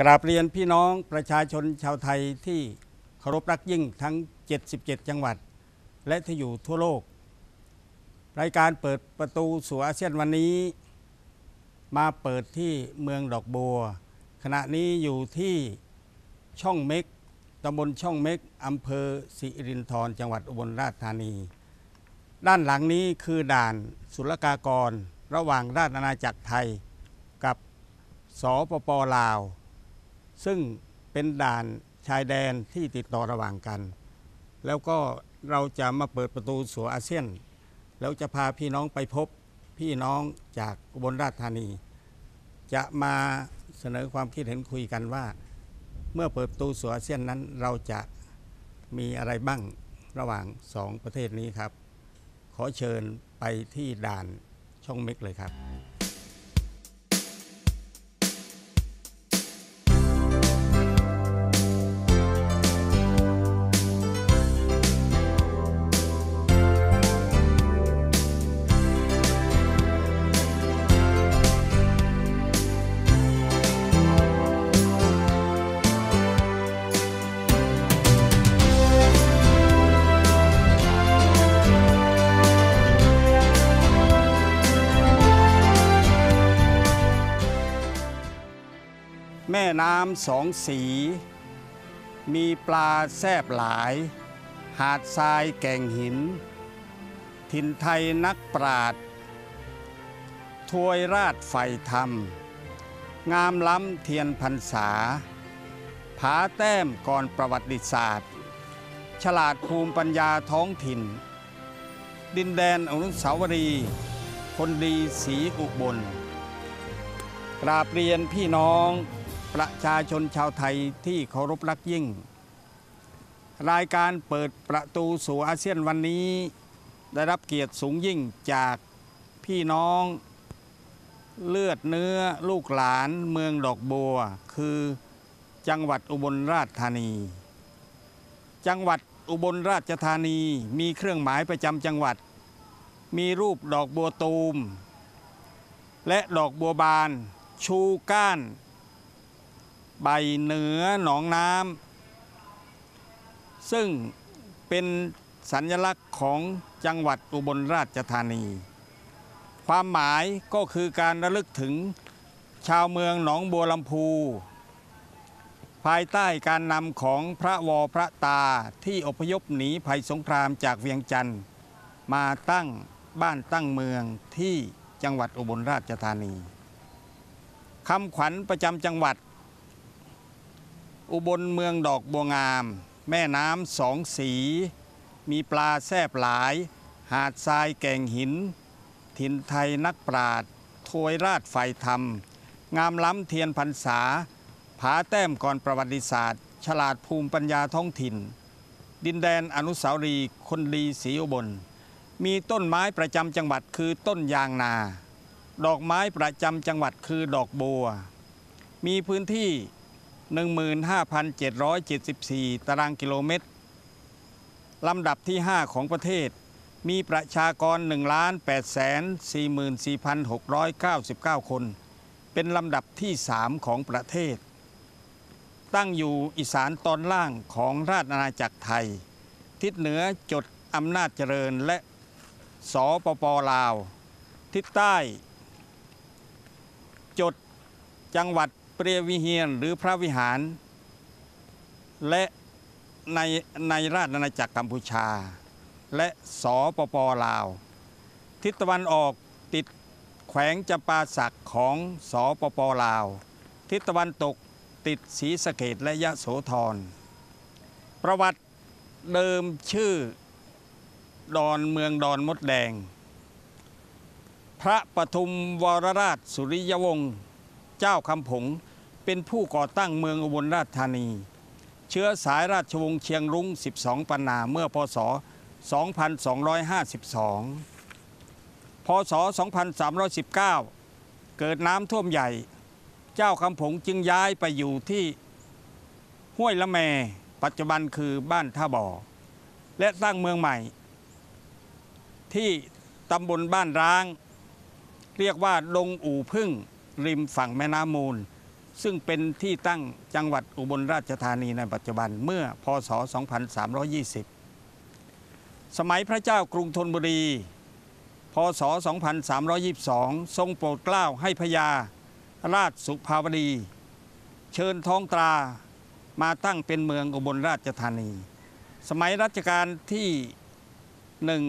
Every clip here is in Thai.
กราบเรียนพี่น้องประชาชนชาวไทยที่เคารพรักยิ่งทั้ง 77 จังหวัด และที่อยู่ทั่วโลก รายการเปิดประตูสู่อาเซียนวันนี้ มาเปิดที่เมืองดอกบัว ขณะนี้อยู่ที่ช่องเม็กตำบลช่องเม็กอำเภอสิรินธรจังหวัดอุบลราชธานี ด้านหลังนี้คือด่านศุลกากร ระหว่างราชอาณาจักรไทยกับสปปลาว ซึ่งเป็นด่านชายแดนที่ติดต่อระหว่างกัน แล้วก็เราจะมาเปิดประตูสู่อาเซียน แล้วจะพาพี่น้องไปพบพี่น้องจากอุบลราชธานี จะมาเสนอความคิดเห็นคุยกันว่า เมื่อเปิดประตูสู่อาเซียนนั้นเราจะมีอะไรบ้างระหว่างสองประเทศนี้ครับ ขอเชิญไปที่ด่านช่องเม็กเลยครับ น้ำสองสี มีปลาแซบหลาย หาดทรายแก่งหินถิ่นไทยนักปราดถวยราชไฟธรรม งามล้ำเทียนพรรษา ผาแต้มก่อนประวัติศาสตร์ ฉลาดภูมิปัญญาท้องถิ่น ดินแดนอนุสาวรีย์คนดีสีอุบลกราบเรียนพี่น้อง ประชาชนชาวไทยที่เคารพรักยิ่ง รายการเปิดประตูสู่อาเซียนวันนี้ ได้รับเกียรติสูงยิ่งจากพี่น้องเลือดเนื้อลูกหลานเมืองดอกบัว คือจังหวัดอุบลราชธานี จังหวัดอุบลราชธานีมีเครื่องหมายประจำจังหวัด มีรูปดอกบัวตูม และดอกบัวบาน ชูก้าน ใบเหนือหนองน้ำซึ่งเป็นสัญลักษณ์ของจังหวัดอุบลราชธานี ความหมายก็คือการระลึกถึงชาวเมืองหนองบัวลำพู ภายใต้การนำของพระวอพระตาที่อพยพหนีภัยสงครามจากเวียงจันทร์มาตั้งบ้านตั้งเมืองที่จังหวัดอุบลราชธานีคำขวัญประจำจังหวัด อุบลเมืองดอกบัวงาม แม่น้ำสองสี มีปลาแซบหลาย หาดทรายแก่งหิน ถิ่นไทยนักปราดถวยราชไฟธรรม งามล้ำเทียนพรรษา ผาแต้มก่อนประวัติศาสตร์ ฉลาดภูมิปัญญาท้องถิ่น ดินแดนอนุสาวรีย์คนดีศรีอุบล มีต้นไม้ประจำจังหวัดคือต้นยางนา ดอกไม้ประจำจังหวัดคือดอกบัว มีพื้นที่ 15,774 ตารางกิโลเมตร ลำดับที่ 5 ของประเทศ มีประชากร 1,844,699 คน เป็นลำดับที่ 3 ของประเทศ ตั้งอยู่อีสานตอนล่างของราชอาณาจักรไทย ทิศเหนือจดอำนาจเจริญและสปปลาว ทิศใต้ จดจังหวัด เปรียวิเฮียนหรือพระวิหาร และในในราชอาณาจักรกัมพูชา และสปปลาว ทิศตะวันออกติดแขวงจำปาสักของสปปลาว ทิศตะวันตกติดศรีสะเกดและยะโสธร ประวัติเดิมชื่อดอนเมืองดอนมดแดง พระปทุมวรราชสุริยวงศ์ เจ้าคำผง เป็นผู้ก่อตั้งเมืองอุบลราชธานี เชื้อสายราชวงศ์เชียงรุ้ง 12 ปันนาเมื่อพศ 2252 พศ 2319 เกิดน้ำท่วมใหญ่ เจ้าคำผงจึงย้ายไปอยู่ที่ห้วยละแม ปัจจุบันคือบ้านท่าบ่อ และสร้างเมืองใหม่ ที่ตำบลบ้านร้าง เรียกว่าดงอู่พึ่ง ริมฝั่งแม่น้ำมูล ซึ่งเป็นที่ตั้งจังหวัดอุบลราชธานีในปัจจุบันเมื่อพศ 2320 สมัยพระเจ้ากรุงธนบุรี พศ 2322 ทรงโปรดเกล้าให้พญาราชสุภาวดี เชิญท้องตรามาตั้งเป็นเมืองอุบลราชธานี สมัยรัชกาลที่หนึ่ง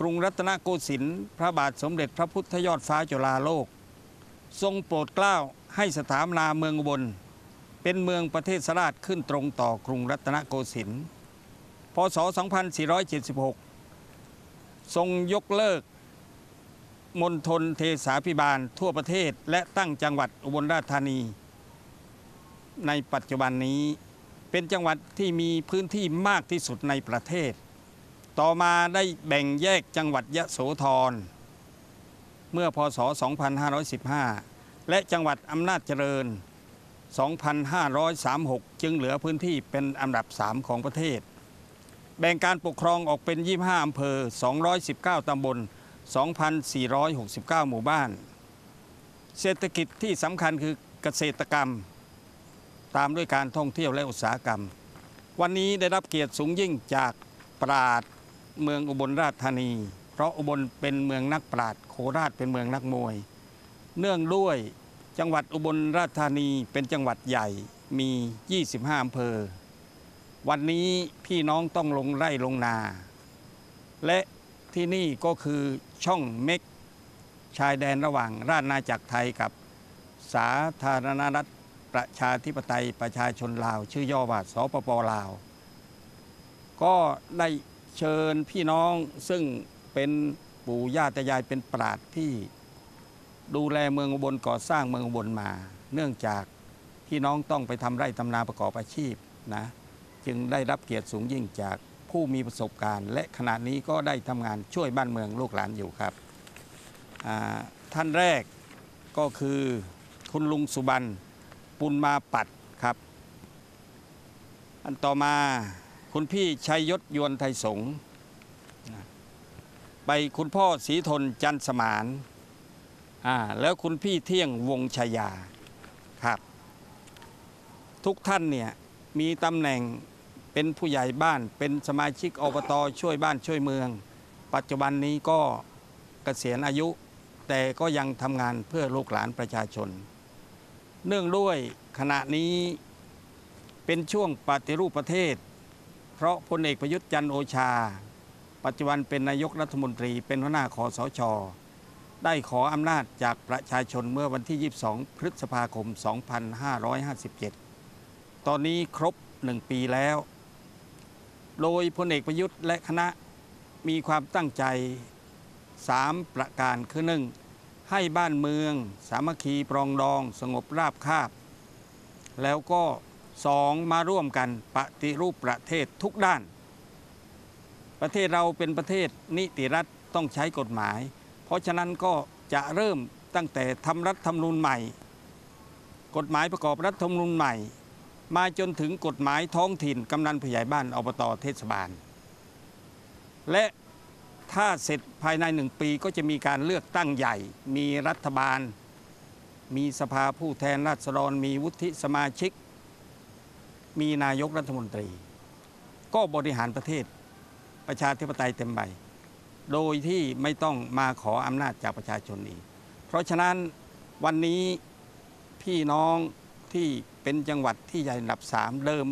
กรุงรัตนโกสินทร์พระบาทสมเด็จพระพุทธยอดฟ้าจุฬาโลก ทรงโปรดเกล้าให้สถาปนาเมืองอุบล เป็นเมืองประเทศสราชขึ้นตรงต่อกรุงรัตนโกสินทร์ พศ 2476 ทรงยกเลิกมณฑลเทสาพิบาลทั่วประเทศและตั้งจังหวัดอุบลราชธานี ในปัจจุบันนี้เป็นจังหวัดที่มีพื้นที่มากที่สุดในประเทศ ต่อมาได้แบ่งแยกจังหวัดยะโสธร เมื่อพศ 2515 และจังหวัดอำนาจเจริญ 2536 จึงเหลือพื้นที่เป็นอันดับ 3 ของประเทศ แบ่งการปกครองออกเป็น 25 อำเภอ 219 ตำบล 2,469 หมู่บ้าน เศรษฐกิจที่สำคัญคือเกษตรกรรม ตามด้วยการท่องเที่ยวและอุตสาหกรรม วันนี้ได้รับเกียรติสูงยิ่งจากปราดเมืองอุบลราชธานี เพราะอุบลเป็นเมืองนักปราดโคราชเป็นเมืองนักมวย เนื่องด้วยจังหวัดอุบลราชธานีเป็นจังหวัดใหญ่มี 25อำเภอ วันนี้พี่น้องต้องลงไร่ลงนา และที่นี่ก็คือช่องเม็กชายแดนระหว่างราชนาจักรไทยกับสาธารณรัฐประชาธิปไตยประชาชนลาว ชื่อย่อว่าสปปลาว ก็ได้เชิญพี่น้องซึ่ง เป็นปู่ย่าตายายเป็นปราดที่ดูแลเมืองอุบลก่อสร้างเมืองอุบลมา เนื่องจากพี่น้องต้องไปทำไร่ทำนาประกอบอาชีพนะจึงได้รับเกียรติสูงยิ่งจากผู้มีประสบการณ์ และขณะนี้ก็ได้ทำงานช่วยบ้านเมืองลูกหลานอยู่ครับท่านแรกก็คือคุณลุงสุบรรณปุณมาปัดครับ อันต่อมาคุณพี่ชัยยศยวนไทยสงฆ์ ไปคุณพ่อศรีทนจันสมานอ่าแล้วคุณพี่เที่ยงวงชายาครับ ทุกท่านเนี่ยมีตำแหน่งเป็นผู้ใหญ่บ้านเป็นสมาชิกอบตช่วยบ้านช่วยเมือง ปัจจุบันนี้ก็เกษียณอายุ แต่ก็ยังทำงานเพื่อลูกหลานประชาชน เนื่องด้วยขณะนี้เป็นช่วงปฏิรูปประเทศ เพราะพลเอกประยุทธ์จันโอชา ปัจจุบันเป็นนายกรัฐมนตรีเป็นหัวหน้าคอสช ได้ขออำนาจจากประชาชนเมื่อวันที่ 22 พฤษภาคม 2557 ตอนนี้ครบหนึ่งปีแล้ว โดยพลเอกประยุทธ์และคณะมีความตั้งใจ 3 ประการคือหนึ่งให้บ้านเมือง สามัคคีปรองดอง สงบราบคาบ แล้วก็สองมาร่วมกันปฏิรูปประเทศทุกด้าน ประเทศเราเป็นประเทศนิติรัฐต้องใช้กฎหมาย เพราะฉะนั้นก็จะเริ่มตั้งแต่ทำรัฐธรรมนูญใหม่ กฎหมายประกอบรัฐธรรมนูญใหม่ มาจนถึงกฎหมายท้องถิ่นกำนันผู้ใหญ่บ้านอบตเทศบาล และถ้าเสร็จภายในหนึ่งปีก็จะมีการเลือกตั้งใหญ่ มีรัฐบาล มีสภาผู้แทนราษฎร มีวุฒิสมาชิก มีนายกรัฐมนตรี ก็บริหารประเทศ ประชาธิปไตยเต็มใบ โดยที่ไม่ต้องมาขออำนาจจากประชาชนอีก เพราะฉะนั้นวันนี้พี่น้องที่เป็นจังหวัดที่ใหญ่อันดับสามเดิม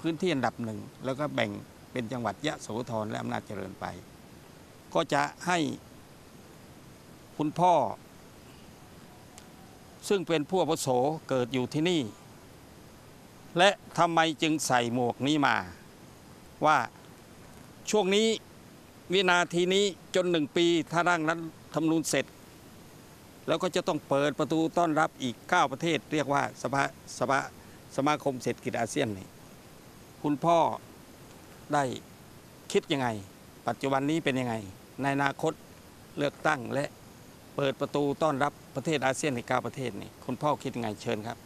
พื้นที่อันดับหนึ่งแล้วก็แบ่งเป็นจังหวัดยะโสธรและอำนาจเจริญไป ก็จะให้คุณพ่อ ซึ่งเป็นผู้อาวุโสเกิดอยู่ที่นี่ และทำไมจึงใส่หมวกนี้มาว่า ช่วงนี้วินาทีนี้จนหนึ่งปี ถ้าร่างรัฐธรรมนูญเสร็จ แล้วก็จะต้องเปิดประตูต้อนรับอีก 9 ประเทศ เรียกว่าสภาสภาสมาคมเศรษฐกิจอาเซียนนี่คุณพ่อได้คิดยังไง ปัจจุบันนี้เป็นยังไง ในอนาคตเลือกตั้งและเปิดประตูต้อนรับประเทศอาเซียนในเก้าประเทศนี่คุณพ่อคิดยังไงเชิญครับ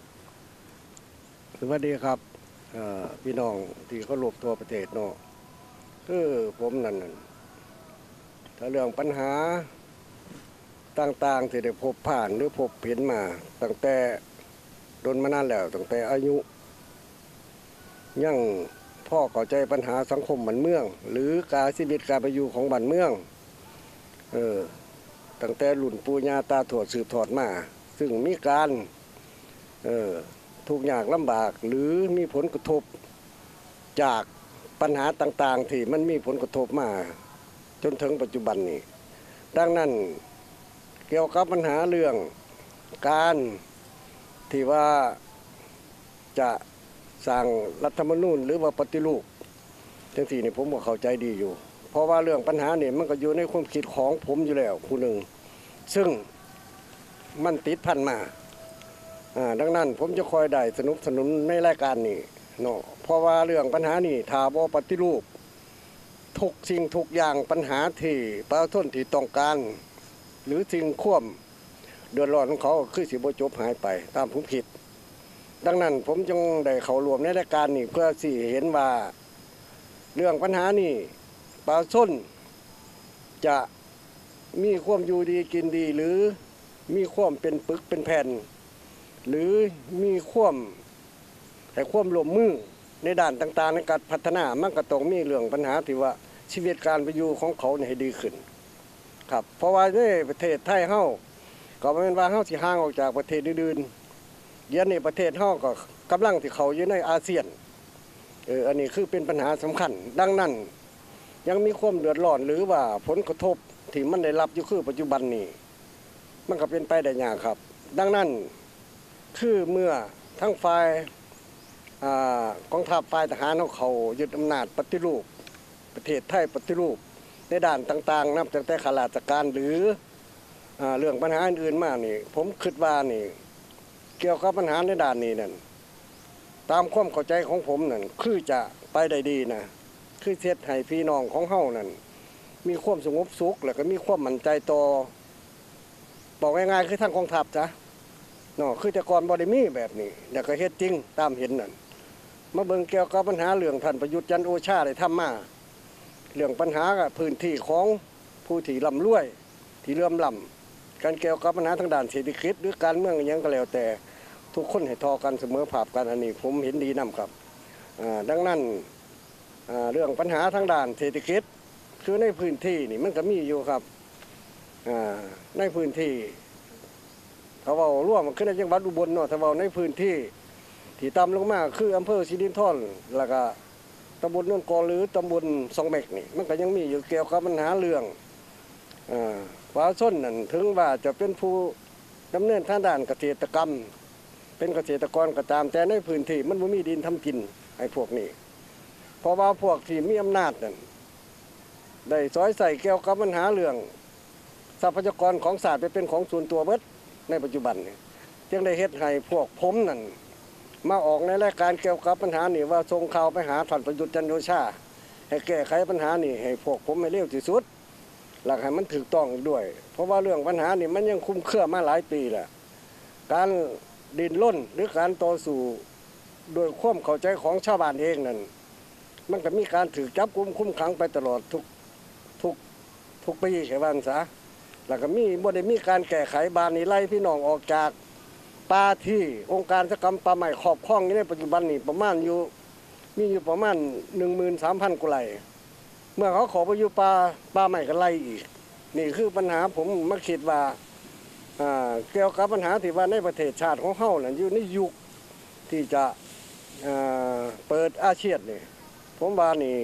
สวัสดีครับพี่น้องที่เขารวบตัวประเทศเนาะ คือผมนั่นน่ะถ้าเรื่องปัญหาต่างๆที่ได้พบผ่านหรือพบเห็นมาตั้งแต่โดนมานานแล้วตั้งแต่อายุ ยังพ่อเข้าใจปัญหาสังคมบ้านเมือง หรือการชีวิตการไปอยู่ของบ้านเมืองเออตั้งแต่รุ่นปู่ย่าตาถวดสืบทอดมา ซึ่งมีการเออทุกข์ยากลำบากหรือมีผลกระทบจาก ปัญหาต่างๆ ที่มันมีผลกระทบมา จนถึงปัจจุบันนี้ ดังนั้นเกี่ยวกับปัญหาเรื่องการที่ว่าจะสร้างรัฐธรรมนูญหรือว่าปฏิรูปจังสี่นี่ผมก็เข้าใจดีอยู่ เพราะว่าเรื่องปัญหาเนี่ยมันก็อยู่ในความคิดของผมอยู่แล้วผู้หนึ่ง ซึ่งมันติดพันมาดังนั้นผมจะคอยได้สนับสนุนในรายการนี้ เนาะเพราะว่าเรื่องปัญหานี่ถ้าบ่ปฏิรูป ทุกสิ่งทุกอย่างปัญหาที่ประชาชนที่ต้องการ หรือสิ่งควมเดือดร้อนของเขาคือสิบจบหายไป ตามผมคิด ดังนั้นผมจึงได้เข้ารวมในรายการนี้เพื่อสิเห็นว่า เรื่องปัญหานี่ประชาชนจะมีความอยู่ดีกินดีหรือมีความเป็นปึกเป็นแผ่น หรือมีความ ให้ความรวมมือในด้านต่างๆในการพัฒนามันก็ต้องมีเรื่องปัญหาที่ว่าชีวิตการไปอยู่ของเขาเนี่ยให้ดีขึ้น ครับ เพราะว่าในประเทศไทยเฮาก็บ่แม่นว่าเฮาสิห่างออกจากประเทศอื่นๆเดี๋ยวนี้ประเทศเฮาก็กำลังที่เขาอยู่ในอาเซียนเอออันนี้คือเป็นปัญหาสำคัญ ดังนั้น ยังมีความเดือดร้อนหรือว่าผลกระทบที่มันได้รับอยู่คือปัจจุบันนี้ มันก็เป็นไปได้ยากครับ ดังนั้นคือเมื่อทั้งฝ่าย กองทัพฝ่ายทหารของเขายึดอำนาจปฏิรูป ประเทศไทยปฏิรูป ในด้านต่างๆนับตั้งแต่ข้าราชการหรืออเรื่องปัญหาอื่นๆมานี่ ผมคิดว่านี่ เกี่ยวกับปัญหาในด้านนี้นั่นตามความเข้าใจของผมนั่นคือจะไปได้ดีนะคือเทศให้พี่น้องของเฮานั่นมีความสงบสุขแล้วก็มีความมั่นใจต่อบอกง่ายๆคือทางกองทัพจ้ะเนาะคือแต่ก่อนบ่ได้มีแบบนี้แล้วก็เฮ็ดจริงตามเห็นนั่น มาเบิ่งเกี่ยวกับปัญหาเรื่องท่านประยุทธ์จันโอชาได้ทำมา เรื่องปัญหากับพื้นที่ของผู้ที่ร่ำรวย ที่เลื่อมลำการเกี่ยวกับปัญหาทางด้านเศรษฐกิจหรือการเมืองอหยังก็แล้วแต่ ทุกคนให้ทอกันเสมอภาพกันอันนี้ผมเห็นดีนํครับดังนั้นเรื่องปัญหาทางด้านเศรษฐกิจคือในพื้นที่นี่มันก็มีอยู่ครับในพื้นที่เขาเว่าร่วมขึ้นในจังหวัดอุบลเนาะถ้าเว่าในพื้นที่ ที่ต่ำลงมาคืออำเภอสิรินธรแล้วก็ตำบลนนกอหรือตำบลสองเมกนี่มันก็ยังมีอยู่เกี่ยวกับปัญหาเรื่องอ่าว่าส้นนั่นถึงว่าจะเป็นผู้ดำเนินทางด้านเกษตรกรรม เป็นเกษตรกรก็ตามแต่ในพื้นที่มันไม่มีดินทำกินไอ้พวกนี้เพราะว่าพวกที่มีอำนาจนั่นได้ซอยใส่เกี่ยวกับปัญหาเรื่อง ทรัพยากรของศาสตร์ไปเป็นของส่วนตัวเบิดในปัจจุบันนี่จึงได้เฮ็ดให้พวกผมนั่น มาออกในรายการเกี่ยวกับปัญหานี่ว่าส่งข่าวไปหาท่านประยุทธ์จันทร์โอชาให้แก้ไขปัญหานี่ให้พวกผมไม่เร็วที่สุด หลักให้มันถูกต้องด้วย เพราะว่าเรื่องปัญหานี่มันยังคุ้มเครือมาหลายปีแหละการดินล้นหรือการต่อสู้โดยความเข้าใจของชาวบ้านเองนั่นมันก็มีการถือจับกุมคุ้มขังไปตลอดทุกทุกทุกปีแค่วันซะแล้วก็มีบ่ได้มีการแก้ไขบานนี้ไล่พี่น้องออกจาก ปลาที่องค์การสกรรมปลาใหม่ขอบคล้องอยู่ในปัจจุบันนี่ประมาณอยู่มีอยู่ประมาณหนึ่งหมื่นสามพันกว่าไร่เมื่อเขาขอไปอยู่ปลาปลาใหม่ก็ไล่อีก นี่คือปัญหาผมมาคิดว่าอ่าเกี่ยวกับปัญหาที่ว่าในประเทศชาติของเฮานั่นอยู่ในยุคที่จะอ่าเปิดอาเซียนนี่ผมว่านี่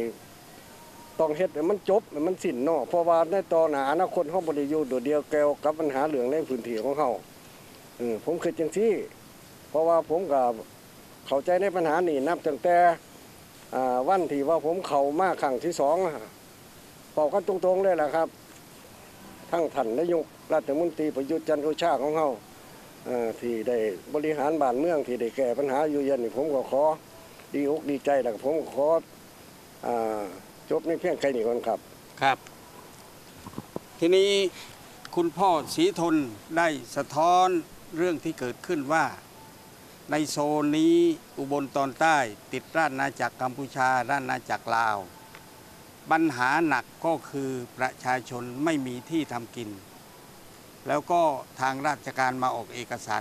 ต้องเฮ็ดมันจบมันสิ้นเนาะเพราะว่าในตอนหนาอนาคตเฮาบ่ได้อยู่โดดเดียวเกี่ยวกับปัญหาเรื่องในพื้นที่ของเฮา เออผมคือจังซี่ เพราะว่าผมกับเข้าใจในปัญหานี่นับตั้งแต่วันที่ว่าผมเข้ามาครั้งที่สองบอกกันตรงๆเลยแหละครับ ทั้งท่านนายกรัฐมนตรีประยุทธ์จันทร์โอชาของเขาที่ได้บริหารบ้านเมืองที่ได้แก้ปัญหาอยู่เย็นนี่ผมก็ขอดีอกดีใจแล้วผมก็ขออจบในเพียงแค่นี้ก่อนครับครับ ทีนี้คุณพ่อศรีทนได้สะท้อน เรื่องที่เกิดขึ้นว่า ในโซนนี้อุบลตอนใต้ติดราชนาจักรกัมพูชาราชอาณาจักรลาว ปัญหาหนักก็คือประชาชนไม่มีที่ทำกิน แล้วก็ทางราชการมาออกเอกสาร